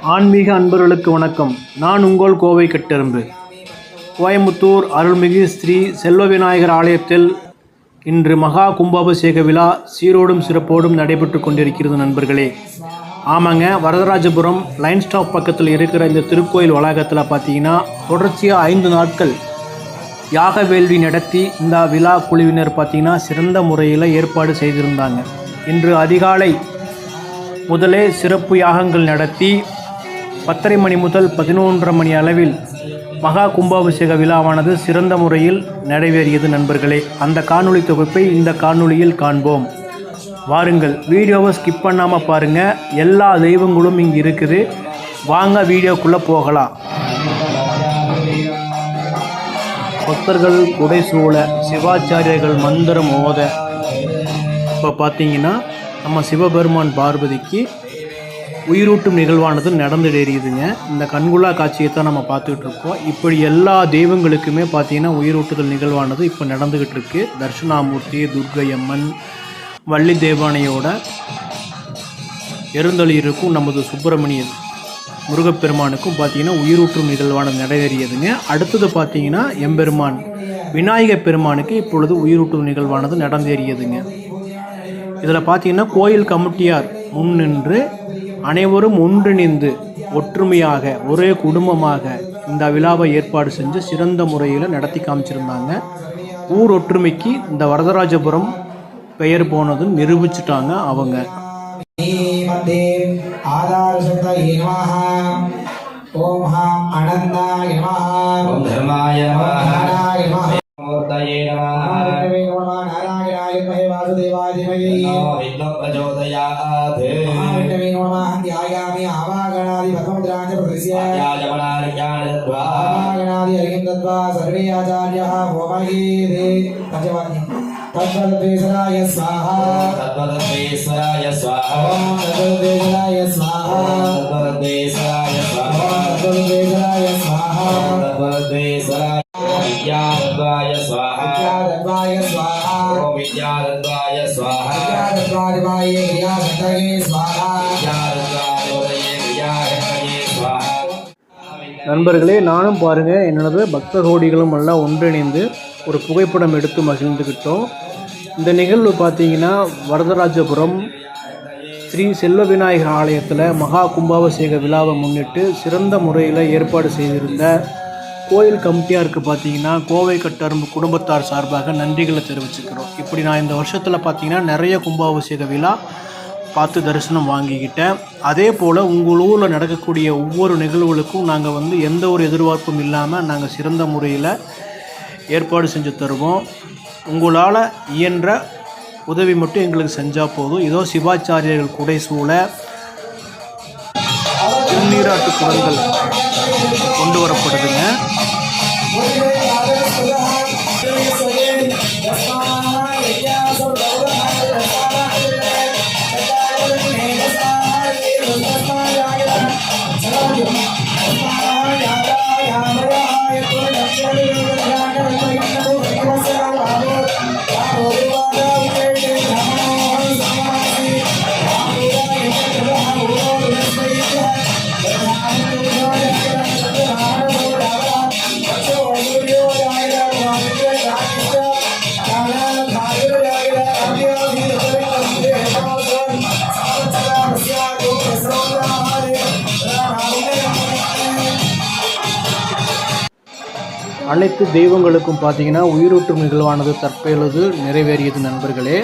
ஆன்மீக அன்பர்களுக்கு வணக்கம். நான் உங்கள் கோவை கட்டெரும்பு. கோயம்புத்தூர் அருள்மிகு ஸ்ரீ செல்வ விநாயகர் ஆலயத்தில் இன்று மகா கும்பாபிஷேக விழா சீரோடும் சிறப்போடும் நடைபெற்று கொண்டிருக்கிறது நண்பர்களே. ஆமாங்க வரதராஜபுரம் லைன் ஸ்டாப் பக்கத்தில் இருக்கிற இந்த திருக்கோயில் வளாகத்தில் பார்த்தீங்கன்னா தொடர்ச்சியாக ஐந்து நாட்கள் யாக வேள்வி நடத்தி இந்த விழா குழுவினர் பார்த்தீங்கன்னா சிறந்த முறையில் ஏற்பாடு செய்திருந்தாங்க. இன்று அதிகாலை முதலே சிறப்பு யாகங்கள் நடத்தி பத்தரை மணி முதல் பதினொன்றரை மணி அளவில் மகா கும்பாபிஷேக விழாவானது சிறந்த முறையில் நடைபெறியது நண்பர்களே. அந்த காணொளி தொகுப்பை இந்த காணொளியில் காண்போம். வாருங்கள் வீடியோவை ஸ்கிப் பண்ணாமல் பாருங்கள் எல்லா தெய்வங்களும் இங்கே இருக்குது. வாங்க வீடியோக்குள்ளே போகலாம். பக்தர்கள் குடைசூழ சிவாச்சாரியர்கள் மந்திரம் ஓத. இப்போ பார்த்தீங்கன்னா நம்ம சிவபெருமான் பார்வதிக்கு உயிரூட்டும் நிகழ்வானது நடந்துடேறியுதுங்க இந்த கண்குள்ளா காட்சியை தான் நம்ம பார்த்துக்கிட்டு இருக்கோம் இப்படி எல்லா தெய்வங்களுக்குமே பார்த்தீங்கன்னா உயிரூட்டுதல் நிகழ்வானது இப்போ நடந்துக்கிட்டு இருக்கு தர்ஷனாமூர்த்தி துர்க்கை வள்ளி தேவானையோட எருந்தளியிருக்கும் நமது சுப்பிரமணியன் முருகப்பெருமானுக்கும் பார்த்தீங்கன்னா உயிரூற்றும் நிகழ்வானது நடைபெறியதுங்க அடுத்தது பார்த்தீங்கன்னா எம்பெருமான் விநாயகப் பெருமானுக்கு இப்பொழுது உயிரூட்டும் நிகழ்வானது நடந்தேறியதுங்க இதில் பார்த்தீங்கன்னா கோயில் கமிட்டியார் முன்னின்று அனைவரும் ஒன்றிணைந்து ஒற்றுமையாக ஒரே குடும்பமாக இந்த விழாவை ஏற்பாடு செஞ்சு சிறந்த முறையில் நடத்தி காமிச்சிருந்தாங்க. ஊர் ஒற்றுமைக்கு இந்த வரதராஜபுரம் பெயர் போனதும் நிரூபிச்சிட்டாங்க அவங்க. ஓம் ஹாம் அனந்தாய நமஹ ஓம் தர்மாய நமஹ மூர்த்தயே நமஹ. विष्णुदेवाय विमहे वासुदेवाय धीमहि प्रचोदयात् महाविष्णवे नमः ध्यायामि आवागणादि पद्ममुद्राञ्च प्रदृश्य आवागणादि हरिं दत्त्वा सर्वे आचार्याः होमहे रे पञ्चवाक्यम् तद्वद्वेश्वराय स्वाहा तद्वद्वेश्वराय स्वाहा तद्वद्वेश्वराय स्वाहा तद्वद्वेश्वराय स्वाहा तद्वद्वेश्वराय स्वाहा तद्वद्वेश्वराय स्वाहा स्वाहा ॐ विद्यादत्वाय स्वाहा विद्यादत्वादिवाये क्रियाशक्तये स्वाहा विद्यादत्वायोदये क्रियाहृतये स्वाहा நண்பர்களே நானும் பாருங்கள் என்னோட பக்த கோடிகளும் எல்லாம் ஒன்றிணைந்து ஒரு புகைப்படம் எடுத்து மகிழ்ந்துக்கிட்டோம் இந்த நிகழ்வு பார்த்தீங்கன்னா வரதராஜபுரம் ஸ்ரீ செல்வ விநாயகர் ஆலயத்தில் மகா கும்பாபிஷேக விழாவை முன்னிட்டு சிறந்த முறையில் ஏற்பாடு செய்திருந்த கோயில் கமிட்டியாருக்கு பார்த்தீங்கன்னா கோவை கட்டரும்பு குடும்பத்தார் சார்பாக நன்றிகளை தெரிவிச்சுக்கிறோம். இப்படி நான் இந்த வருஷத்தில் பார்த்தீங்கன்னா நிறைய கும்பாபிஷேக விழா பார்த்து தரிசனம் வாங்கிக்கிட்டேன். அதே போல் உங்கள் ஊரில் நடக்கக்கூடிய ஒவ்வொரு நிகழ்வுகளுக்கும் நாங்கள் வந்து எந்த ஒரு எதிர்பார்ப்பும் இல்லாமல் நாங்கள் சிறந்த முறையில் ஏற்பாடு செஞ்சு தருவோம். உங்களால் இயன்ற உதவி மட்டும் எங்களுக்கு செஞ்சால் போதும். இதோ சிவாச்சாரியர்கள் குடை சூழ திருநீராட்டு குடங்கள் கொண்டு வரப்படுதுங்க. அனைத்து தெய்வங்களுக்கும் பார்த்தீங்கன்னா உயிரூட்டும் நிகழ்வானது தற்பொழுது நிறைவேறியது நண்பர்களே.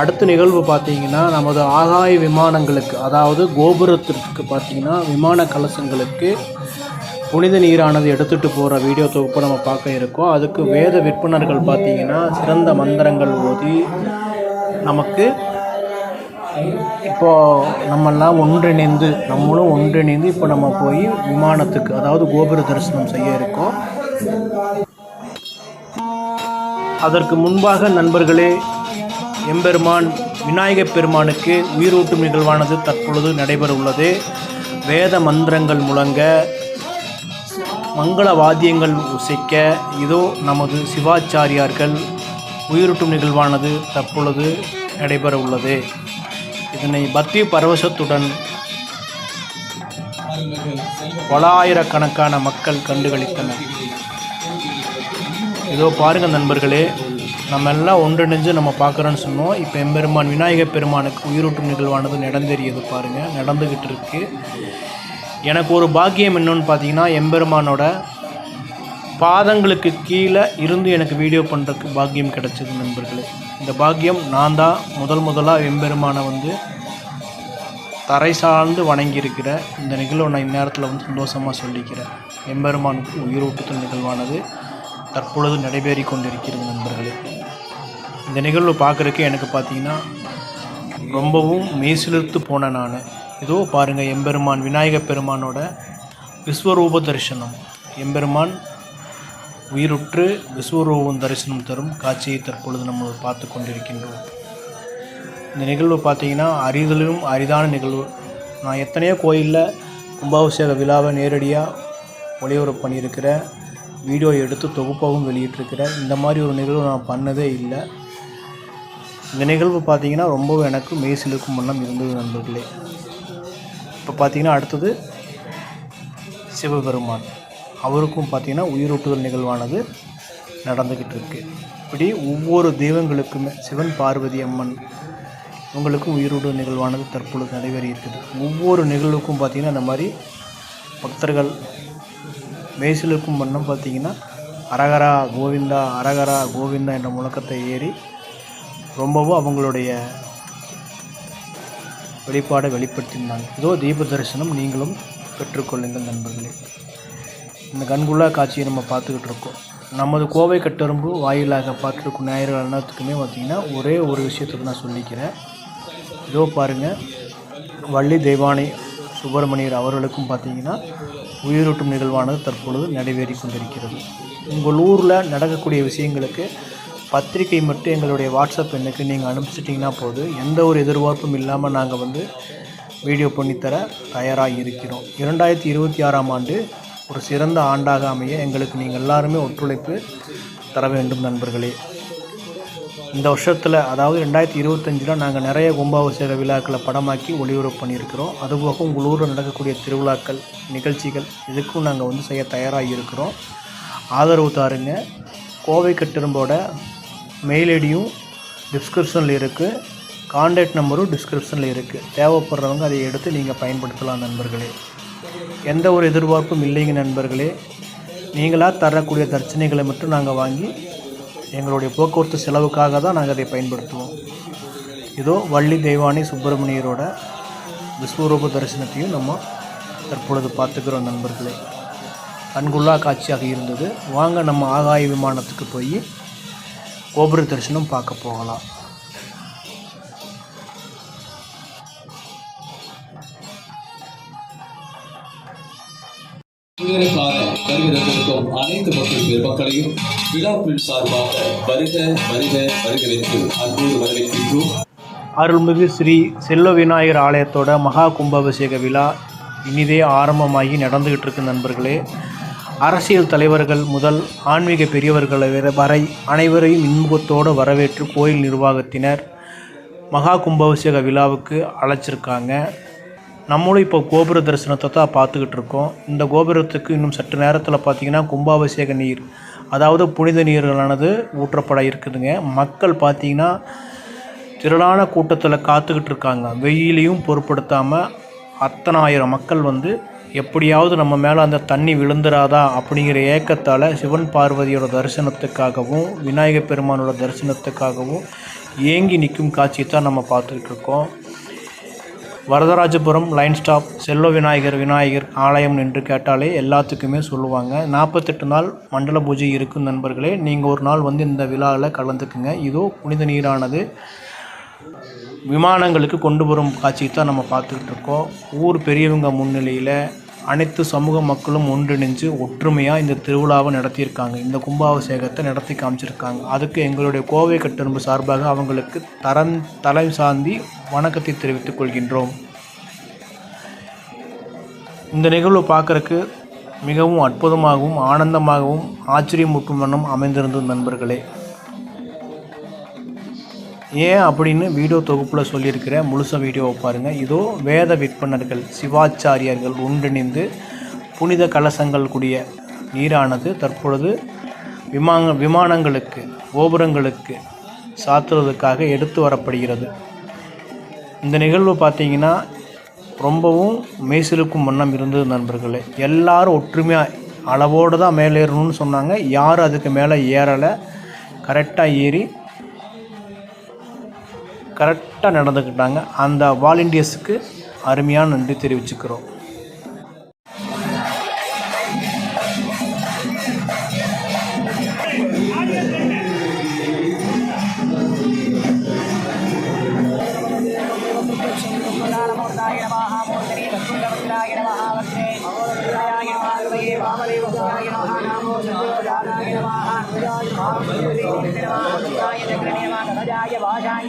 அடுத்த நிகழ்வு பார்த்தீங்கன்னா நமது ஆகாய விமானங்களுக்கு அதாவது கோபுரத்திற்கு பார்த்தீங்கன்னா விமான கலசங்களுக்கு புனித நீரானது எடுத்துகிட்டு போகிற வீடியோ தொகுப்பு நம்ம பார்க்க இருக்கோம். அதுக்கு வேத விற்பனர்கள் பார்த்தீங்கன்னா சிறந்த மந்திரங்கள் ஓதி நமக்கு இப்போது நம்மெல்லாம் ஒன்றிணைந்து நம்மளும் ஒன்றிணைந்து இப்போ நம்ம போய் விமானத்துக்கு அதாவது கோபுர தரிசனம் செய்ய இருக்கோம். அதற்கு முன்பாக நண்பர்களே எம்பெருமான் விநாயகப் பெருமானுக்கு உயிரூட்டும் நிகழ்வானது தற்பொழுது நடைபெற உள்ளது வேத மந்திரங்கள் முழங்க மங்கள வாத்தியங்கள் உசைக்க இதோ நமது சிவாச்சாரியார்கள் உயிரூட்டும் நிகழ்வானது தற்பொழுது நடைபெற உள்ளது இதனை பக்தி பரவசத்துடன் பல ஆயிரக்கணக்கான மக்கள் கண்டுகளித்தனர். இதோ பாருங்கள் நண்பர்களே நம்ம எல்லாம் ஒன்றிணைஞ்சு நம்ம பார்க்குறோன்னு சொன்னோம். இப்போ எம்பெருமான் விநாயகர் பெருமானுக்கு உயிரூட்டும் நிகழ்வானது நடந்தேறியது பாருங்கள் நடந்துக்கிட்டு இருக்கு. எனக்கு ஒரு பாக்கியம் என்னன்னு பார்த்தீங்கன்னா எம்பெருமானோட பாதங்களுக்கு கீழே இருந்து எனக்கு வீடியோ பண்ணுறதுக்கு பாக்கியம் கிடச்சிது நண்பர்களே. இந்த பாக்கியம் நான் தான் முதல் முதலாக எம்பெருமானை வந்து தரை சார்ந்து வணங்கியிருக்கிற இந்த நிகழ்வை நான் இந்நேரத்தில் வந்து சந்தோஷமாக சொல்லிக்கிறேன். எம்பெருமானுக்கு உயிரூட்டுதல் நிகழ்வானது. தற்பொழுது நடைபெறி கொண்டிருக்கிறது நண்பர்களே. இந்த நிகழ்வு பார்க்குறக்கே எனக்கு பார்த்தீங்கன்னா ரொம்பவும் மெய்சிலிர்த்து போனேன் நான். இதோ பாருங்கள் எம்பெருமான் விநாயக பெருமானோட விஸ்வரூப தரிசனம். எம்பெருமான் உயிருற்று விஸ்வரூபம் தரிசனம் தரும் காட்சியை தற்பொழுது நம்ம பார்த்து கொண்டிருக்கின்றோம். இந்த நிகழ்வு பார்த்தீங்கன்னா அரிதலும் அரிதான நிகழ்வு. நான் எத்தனையோ கோயிலில் கும்பாபிஷேக விழாவை நேரடியாக ஒளிபரப்பு பண்ணியிருக்கிறேன். வீடியோ எடுத்து தொகுப்பாகவும் வெளியிட்டிருக்கிறேன் இந்த மாதிரி ஒரு நிகழ்வு நான் பண்ணதே இல்லை. இந்த நிகழ்வு பார்த்தீங்கன்னா ரொம்பவும் எனக்கு மெய்சிலுக்கும் வண்ணம் இருந்தது நண்பர்களே. இப்போ பார்த்திங்கன்னா அடுத்தது சிவபெருமான். அவருக்கும் பார்த்தீங்கன்னா உயிரூட்டுதல் நிகழ்வானது நடந்துக்கிட்டு இருக்குது இப்படி ஒவ்வொரு தெய்வங்களுக்குமே சிவன் பார்வதி அம்மன் இவங்களுக்கும் உயிரூடு நிகழ்வானது தற்பொழுது நடைபெறி இருக்குது ஒவ்வொரு நிகழ்வுக்கும் பார்த்திங்கன்னா இந்த மாதிரி பக்தர்கள் மேய்சிலுக்கும் வண்ணம் பார்த்தீங்கன்னா அரகரா கோவிந்தா அரகரா கோவிந்தா என்ற முழக்கத்தை ஏறி ரொம்பவும் அவங்களுடைய வெளிப்பாடை வெளிப்படுத்தியிருந்தாங்க இதோ தீப தரிசனம் நீங்களும் பெற்றுக்கொள்ளுங்கள் நண்பர்களே. இந்த கண்குள்ளா காட்சியை நம்ம பார்த்துக்கிட்டு இருக்கோம். நமது கோவை கட்டரும்பு வாயிலாக பார்த்துருக்கும் ஞாயிறு எல்லாத்துக்குமே பார்த்திங்கன்னா ஒரே ஒரு விஷயத்துக்கு நான் சொல்லிக்கிறேன். இதோ பாருங்கள் வள்ளி தெய்வானை சுப்பிரமணியர் அவர்களுக்கும் பார்த்திங்கன்னா உயிரூட்டும் நிகழ்வானது தற்பொழுது நடைபெறி கொண்டிருக்கிறது. உங்கள் ஊரில் நடக்கக்கூடிய விஷயங்களுக்கு பத்திரிகை மட்டும் எங்களுடைய வாட்ஸ்அப் எண்ணுக்கு நீங்கள் அனுப்பிச்சிட்டிங்கன்னா போதும் எந்த ஒரு எதிர்பார்ப்பும் இல்லாமல் நாங்கள் வந்து வீடியோ பண்ணித்தர தயாராக இருக்கிறோம் இரண்டாயிரத்தி இருபத்தி ஆறாம் ஆண்டு ஒரு சிறந்த ஆண்டாக அமைய எங்களுக்கு நீங்கள் எல்லாருமே ஒத்துழைப்பு தர வேண்டும் நண்பர்களே. இந்த வருஷத்தில் அதாவது ரெண்டாயிரத்தி இருபத்தஞ்சில் நாங்கள் நிறைய கும்பாபிஷேக விழாக்களை படமாக்கி ஒளிபரப்பு பண்ணியிருக்கிறோம். அதுபோக உங்கள் ஊரில் நடக்கக்கூடிய திருவிழாக்கள் நிகழ்ச்சிகள் இதுக்கும் நாங்கள் வந்து செய்ய தயாராக இருக்கிறோம். ஆதரவு தாருங்க. கோவை கட்டிரும்போட மெயில் ஐடியும் டிஸ்கிரிப்ஷனில் இருக்குது காண்டாக்ட் நம்பரும் டிஸ்கிரிப்ஷனில் இருக்குது தேவைப்படுறவங்க அதை எடுத்து நீங்கள் பயன்படுத்தலாம் நண்பர்களே. எந்த ஒரு எதிர்பார்ப்பும் இல்லைங்க நண்பர்களே. நீங்களாக தரக்கூடிய தர்ச்சனைகளை மட்டும் நாங்கள் வாங்கி எங்களுடைய போக்குவரத்து செலவுக்காக தான் நாங்கள் அதை பயன்படுத்துவோம். இதோ வள்ளி தெய்வானி சுப்பிரமணியரோட விஸ்வரூப தரிசனத்தையும் நம்ம தற்பொழுது பார்த்துக்கிறோம் நண்பர்களே. கண்குள்ளா காட்சியாக இருந்தது. வாங்க நம்ம ஆகாய விமானத்துக்கு போய் கோபுர தரிசனம் பார்க்க போகலாம். இவருக்கான வருகிறதற்கும் அனைத்து மக்கள் பெருமக்களையும் விழாக்குள் சார்பாக வருக வருக வருகிறதற்கு அன்போடு வரவேற்கின்றோம். அருள்மிகு ஸ்ரீ செல்வ விநாயகர் ஆலயத்தோட மகா கும்பாபிஷேக விழா இனிதே ஆரம்பமாகி நடந்துகிட்டு இருக்கு நண்பர்களே. அரசியல் தலைவர்கள் முதல் ஆன்மீக பெரியவர்களை வரை- வரை அனைவரையும் இன்முகத்தோடு வரவேற்று கோயில் நிர்வாகத்தினர் மகா கும்பாபிஷேக விழாவுக்கு அழைச்சிருக்காங்க. நம்மளும் இப்போ கோபுர தரிசனத்தை தான் பார்த்துக்கிட்டு இருக்கோம். இந்த கோபுரத்துக்கு இன்னும் சற்று நேரத்தில் பார்த்தீங்கன்னா கும்பாபிஷேக நீர் அதாவது புனித நீர்களானது ஊற்றப்பட இருக்குதுங்க. மக்கள் பார்த்தீங்கன்னா திரளான கூட்டத்தில் காத்துக்கிட்டு இருக்காங்க. வெயிலையும் பொருட்படுத்தாமல் அத்தனாயிரம் மக்கள் வந்து எப்படியாவது நம்ம மேலே அந்த தண்ணி விழுந்துராதா அப்படிங்கிற ஏக்கத்தால் சிவன் பார்வதியோட தரிசனத்துக்காகவும் விநாயகப் பெருமானோட தரிசனத்துக்காகவும் ஏங்கி நிற்கும் காட்சியை தான் நம்ம பார்த்துக்கிட்டு இருக்கோம். வரதராஜபுரம் லைன் ஸ்டாப் செல்வ விநாயகர் விநாயகர் ஆலயம் என்று கேட்டாலே எல்லாத்துக்குமே சொல்லுவாங்க. நாற்பத்தெட்டு நாள் மண்டல பூஜை இருக்கும் நண்பர்களே நீங்கள் ஒரு நாள் வந்து இந்த விழாவில் கலந்துக்குங்க. இதோ புனித நீரானது விமானங்களுக்கு கொண்டு வரும் காட்சியை தான் நம்ம பார்த்துக்கிட்டு இருக்கோம். ஊர் பெரியவங்க முன்னிலையில் அனைத்து சமூக மக்களும் ஒன்றிணைஞ்சு ஒற்றுமையாக இந்த திருவிழாவை நடத்தியிருக்காங்க. இந்த கும்பாபிஷேகத்தை நடத்தி காமிச்சிருக்காங்க. அதுக்கு எங்களுடைய கோவை கட்டெரும்பு சார்பாக அவங்களுக்கு தரம் தலை சாந்தி வணக்கத்தை தெரிவித்துக் கொள்கின்றோம். இந்த நிகழ்வு பார்க்கறக்கு மிகவும் அற்புதமாகவும் ஆனந்தமாகவும் ஆச்சரியமூட்டும் வண்ணம் அமைந்திருந்தது நண்பர்களே. ஏன் அப்படின்னு வீடியோ தொகுப்பில் சொல்லியிருக்கிற முழுசாக வீடியோவை பாருங்கள் இதோ வேத விற்பனர்கள் சிவாச்சாரியர்கள் ஒன்றிணைந்து புனித கலசங்கள் கூடிய நீரானது தற்பொழுது விமான விமானங்களுக்கு கோபுரங்களுக்கு சாத்துறதுக்காக எடுத்து வரப்படுகிறது. இந்த நிகழ்வு பார்த்தீங்கன்னா ரொம்பவும் மெய்சிலுக்கும் வண்ணம் இருந்தது நண்பர்களே. எல்லாரும் ஒற்றுமையாக அளவோடு தான் மேலே ஏறணும்னு சொன்னாங்க. யாரும் அதுக்கு மேலே ஏறலை. கரெக்டாக ஏறி கரெக்டாக நடந்துக்கிட்டாங்க. அந்த வாலண்டியர்ஸுக்கு அருமையான நன்றி தெரிவிச்சுக்கிறோம்.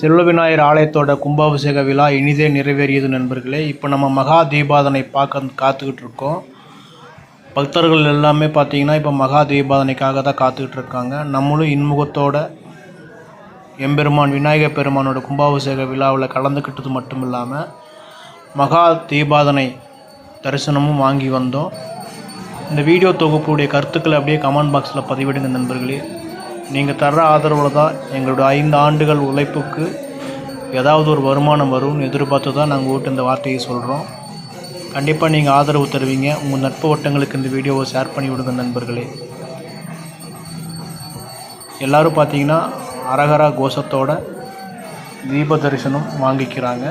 செல்வவிநாயகர் ஆலயத்தோட கும்பாபிஷேக விழா இனிதே நிறைவேறியது நண்பர்களே. இப்போ நம்ம மகா தீபாதனை பார்க்க காத்துக்கிட்டு இருக்கோம். பக்தர்கள் எல்லாமே பார்த்தீங்கன்னா இப்போ மகா தீபாதனைக்காக தான் காத்துக்கிட்டு இருக்காங்க. நம்மளும் இன்முகத்தோட எம்பெருமான் விநாயகர் பெருமானோட கும்பாபிஷேக விழாவில் கலந்துக்கிட்டது மட்டும் இல்லாமல் மகா தீபாதனை தரிசனமும் வாங்கி வந்தோம். இந்த வீடியோ தொகுப்புடைய கருத்துக்களை அப்படியே கமெண்ட் பாக்ஸில் பதிவிடுங்க நண்பர்களே. நீங்கள் தர்ற ஆதரவில் தான் எங்களுடைய ஐந்து ஆண்டுகள் உழைப்புக்கு ஏதாவது ஒரு வருமானம் வரும்னு எதிர்பார்த்து தான் நாங்கள் ஓட்டு இந்த வார்த்தையை சொல்கிறோம் கண்டிப்பாக நீங்கள் ஆதரவு தருவீங்க. உங்கள் நட்பு வட்டங்களுக்கு இந்த வீடியோவை ஷேர் பண்ணி விடுங்க நண்பர்களே. எல்லோரும் பார்த்தீங்கன்னா அரகரா கோஷத்தோட தீப தரிசனம் வாங்கிக்கிறாங்க.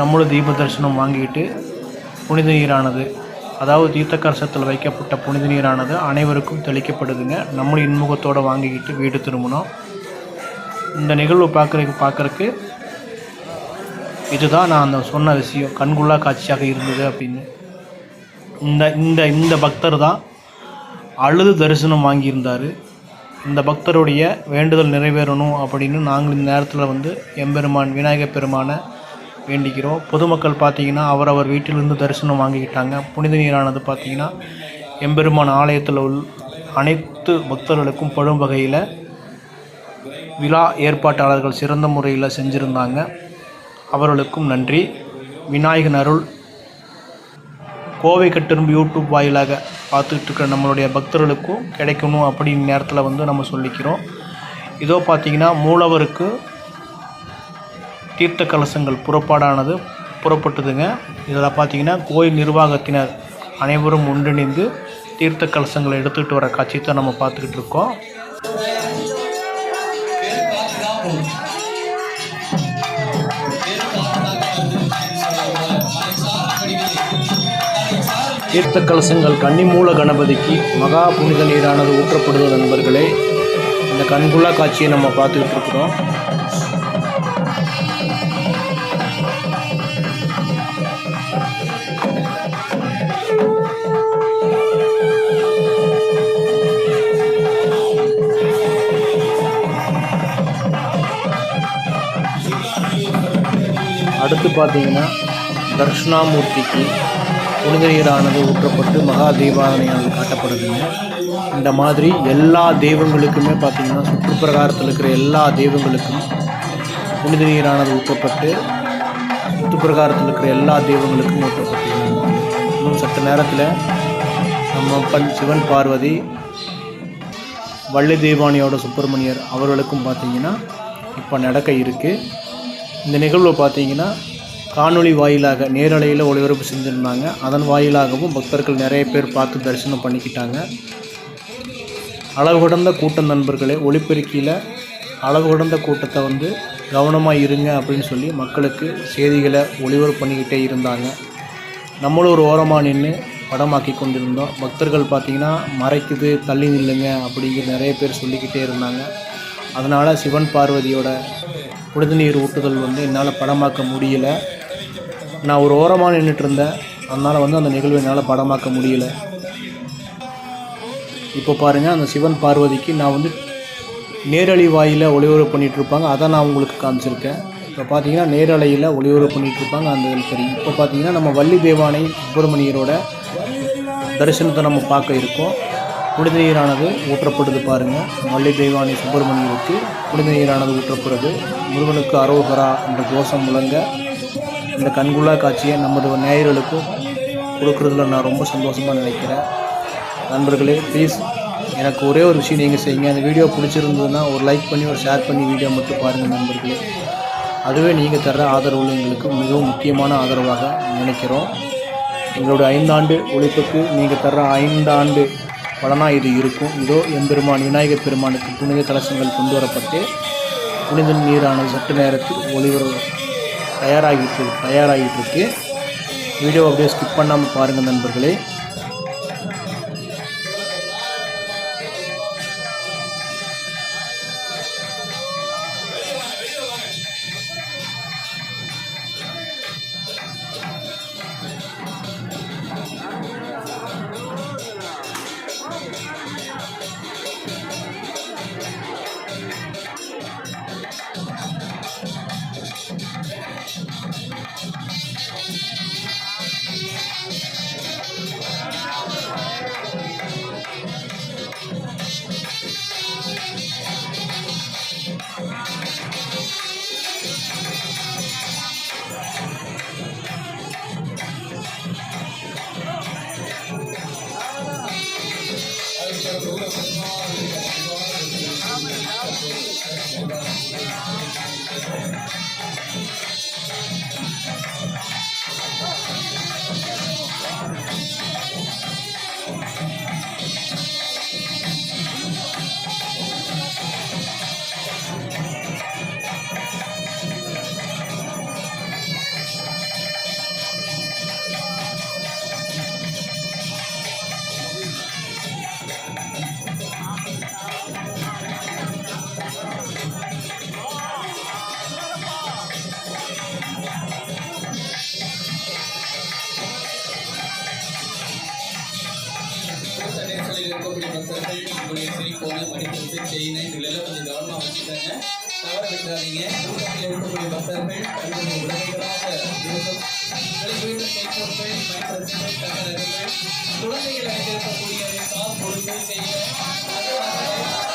நம்மளும் தீப தரிசனம் வாங்கிக்கிட்டு புனித நீரானது அதாவது தீர்த்தக்கரசத்தில் வைக்கப்பட்ட புனித நீரானது அனைவருக்கும் தெளிக்கப்படுதுங்க. நம்மளும் இன்முகத்தோடு வாங்கிக்கிட்டு வீடு திரும்பணும். இந்த நிகழ்வு பார்க்குறதுக்கு பார்க்குறக்கு இதுதான் நான் அந்த சொன்ன விஷயம். கண்குள்ளா காட்சியாக இருந்தது அப்படின்னு. இந்த இந்த இந்த பக்தர் தான் அழுது தரிசனம் வாங்கியிருந்தார். இந்த பக்தருடைய வேண்டுதல் நிறைவேறணும் அப்படின்னு நாங்கள் இந்த நேரத்தில் வந்து எம்பெருமான் விநாயகப் பெருமானை வேண்டிக்கிறோம். பொதுமக்கள் பார்த்தீங்கன்னா அவரவர் வீட்டிலிருந்து தரிசனம் வாங்கிக்கிட்டாங்க. புனித நீரானது பார்த்தீங்கன்னா எம்பெருமான் ஆலயத்தில் உள் அனைத்து பக்தர்களுக்கும் படும் வகையில் விழா ஏற்பாட்டாளர்கள் சிறந்த முறையில் செஞ்சுருந்தாங்க. அவர்களுக்கும் நன்றி. விநாயகன் அருள். கோவை கட்டிரும்பு யூடியூப் வாயிலாக பார்த்துக்கிட்டு இருக்கிற நம்மளுடைய பக்தர்களுக்கும் கிடைக்கணும் அப்படின்னு நேரத்தில் வந்து நம்ம சொல்லிக்கிறோம். இதோ பார்த்தீங்கன்னா மூலவருக்கு தீர்த்த கலசங்கள் புறப்பாடானது புறப்பட்டதுங்க. இதில் பார்த்தீங்கன்னா கோயில் நிர்வாகத்தினர் அனைவரும் ஒன்றிணைந்து தீர்த்த கலசங்களை எடுத்துக்கிட்டு வர காட்சி தான் நம்ம பார்த்துக்கிட்டு இருக்கோம். தீர்த்த கலசங்கள் கன்னிமூல கணபதிக்கு மகா புனித நீரானது ஊற்றப்படுவது நண்பர்களே இந்த கண்குள்ளா காட்சியை நம்ம பார்த்துக்கிட்டு இருக்கிறோம். பார்த்தீங்கன்னா தர்ஷனாமூர்த்திக்கு புனித நீரானது ஊற்றப்பட்டு மகா தீபாவளியானது காட்டப்படுதுங்க. இந்த மாதிரி எல்லா தெய்வங்களுக்குமே பார்த்திங்கன்னா சுற்றுப்பிரகாரத்தில் இருக்கிற எல்லா தெய்வங்களுக்கும் புனித நீரானது ஊற்றப்பட்டு சுற்றுப்பிரகாரத்தில் இருக்கிற எல்லா தெய்வங்களுக்கும் ஊற்றப்பட்டு இன்னும் சற்று நேரத்தில் நம்ம பண் சிவன் பார்வதி வள்ளி தெய்வானியோட சுப்பிரமணியர் அவர்களுக்கும் பார்த்திங்கன்னா இப்போ நடக்க இருக்குது இந்த நிகழ்வு பார்த்திங்கன்னா காணொளி வாயிலாக நேரலையில் ஒளிபரப்பு செஞ்சுருந்தாங்க. அதன் வாயிலாகவும் பக்தர்கள் நிறைய பேர் பார்த்து தரிசனம் பண்ணிக்கிட்டாங்க. அளவு கடந்த கூட்டம் நண்பர்களே ஒளிப்பெருக்கியில் அளவு கடந்த கூட்டத்தை வந்து கவனமாக இருங்க அப்படின்னு சொல்லி மக்களுக்கு செய்திகளை ஒளிபரப்பு பண்ணிக்கிட்டே இருந்தாங்க. நம்மளும் ஒரு ஓரமாக நின்று படமாக்கி கொண்டிருந்தோம். பக்தர்கள் பார்த்திங்கன்னா மறைக்குது தள்ளி நில்லுங்க அப்படிங்கிற நிறைய பேர் சொல்லிக்கிட்டே இருந்தாங்க. அதனால் சிவன் பார்வதியோட புனித ஊட்டுதல் வந்து என்னால் படமாக்க முடியல. நான் ஒரு ஓரமாக நின்றுட்டு இருந்தேன் அதனால் வந்து அந்த நிகழ்வை என்னால் படமாக்க முடியல. இப்போ பாருங்கள் அந்த சிவன் பார்வதிக்கு நான் வந்து நேரலை வாயில் ஒளிபரப்பு பண்ணிகிட்ருப்பாங்க அதை நான் உங்களுக்கு காமிச்சிருக்கேன். இப்போ பார்த்தீங்கன்னா நேரலையில் ஒளிபரப்பு பண்ணிகிட்ருப்பாங்க அந்த சரி. இப்போ பார்த்தீங்கன்னா நம்ம வள்ளி தேவானை சுப்பிரமணியரோட தரிசனத்தை நம்ம பார்க்க இருக்கோம். புனித நீரானது ஊற்றப்படுது பாருங்கள் வள்ளி தெய்வானி சுப்பிரமணியருக்கு புனித நீரானது ஊற்றப்படுது. முருகனுக்கு அரோகரா என்ற கோஷம் முழங்க இந்த கண்குள்ளா காட்சியை நமது நேயர்களுக்கும் கொடுக்குறதுல நான் ரொம்ப சந்தோஷமாக நினைக்கிறேன். நண்பர்களே ப்ளீஸ் எனக்கு ஒரே ஒரு விஷயம் நீங்கள் செய்யுங்க. அந்த வீடியோ பிடிச்சிருந்ததுன்னா ஒரு லைக் பண்ணி ஒரு ஷேர் பண்ணி வீடியோ மட்டும் பாருங்கள் நண்பர்களே. அதுவே நீங்கள் தர்ற ஆதரவு எங்களுக்கு மிகவும் முக்கியமான ஆதரவாக நினைக்கிறோம். எங்களுடைய ஐந்தாண்டு உழைப்புக்கு நீங்கள் தர்ற ஐந்தாண்டு பலனாக இது இருக்கும். இதோ எம்பெருமான் விநாயகர் பெருமானுக்கு புனித கலசங்கள் கொண்டு வரப்பட்டு புனித நீரான சற்று நேரத்தில் ஒளிவர தயாராகிட்டு தயாராகிட்டு இருக்கு. வீடியோ அப்படியே ஸ்கிப் பண்ணாமல் பாருங்கள் நண்பர்களே. செயினை இதெல்லாம் கொஞ்சம் கவனமாக வச்சுக்கோங்க. தவற விட்டுறாதீங்க இருக்கக்கூடிய பக்தர்கள் தங்களுடைய உடமைகளாக இருக்கும் தகவல்கள் குழந்தைகள் அணிந்திருக்கக்கூடிய கால் பொருட்கள் செய்ய செல்வ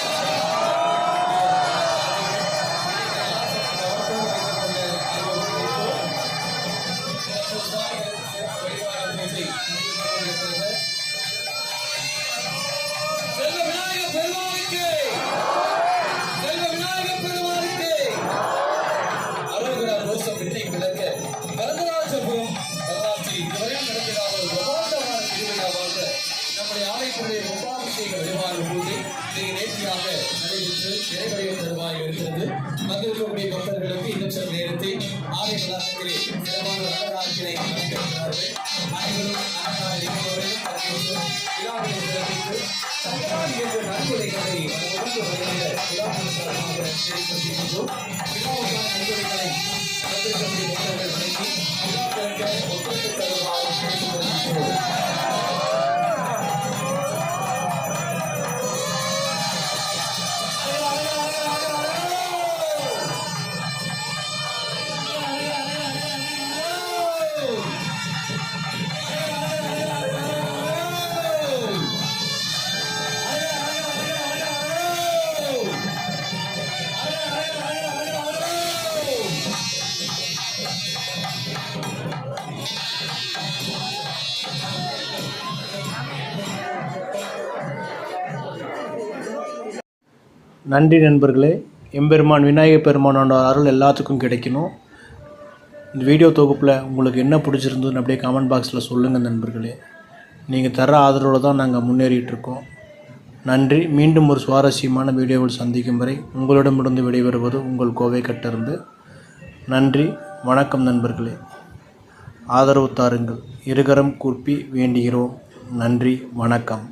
விழாவினை சிறப்பித்து தங்களால் என்ற நன்கொடைகளை வழங்க வருகின்ற விழாவின் சார்பாக தெரிவிக்கின்றோம் விழாவுக்கான நன்கொடைகளை வந்திருக்கக்கூடிய பக்தர்கள் வழங்கி விழாக்களுக்கு ஒத்துழைப்பு தருமாறு கேட்டுக்கொள்கிறோம் நன்றி நண்பர்களே. எம்பெருமான் விநாயகர் பெருமானோட அருள் எல்லாத்துக்கும் கிடைக்கணும். இந்த வீடியோ தொகுப்பில் உங்களுக்கு என்ன பிடிச்சிருந்ததுன்னு அப்படியே கமெண்ட் பாக்ஸில் சொல்லுங்கள் நண்பர்களே. நீங்கள் தர ஆதரவோடு தான் நாங்கள் முன்னேறிகிட்ருக்கோம் நன்றி. மீண்டும் ஒரு சுவாரஸ்யமான வீடியோவில் சந்திக்கும் வரை உங்களிடமிருந்து விடைபெறுவது உங்கள் கோவை கட்டிருந்து. நன்றி. வணக்கம் நண்பர்களே. ஆதரவு தாருங்கள். இருகரம் கூப்பி வேண்டுகிறோம். நன்றி. வணக்கம்.